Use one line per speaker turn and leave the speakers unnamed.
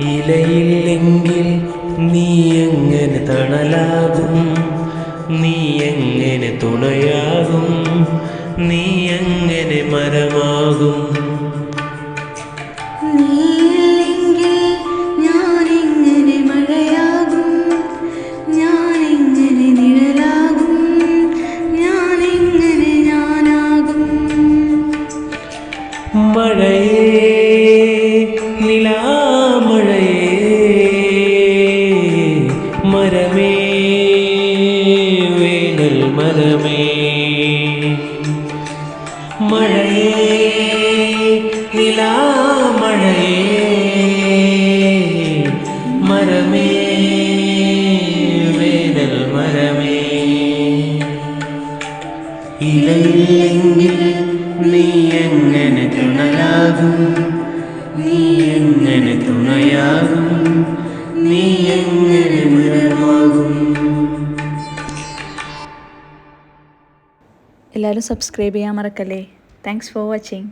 ഇലയില്ലെങ്കിൽ നീ എങ്ങനെ തണലാകും? നീ എങ്ങനെ തുണയാകും? നീ എങ്ങനെ മരമാകും? மழையே நிலாமழையே மரமே வேடல் மரமே. மழையே நிலா ഇലയില്ലെങ്കിൽ നീ എങ്ങനെ തുണയാകും നീ എങ്ങനെ തുണയാകും? നീ എങ്ങനെ മരമാകും
എല്ലാവരും സബ്സ്ക്രൈബ് ചെയ്യാൻ മറക്കല്ലേ? Thanks for watching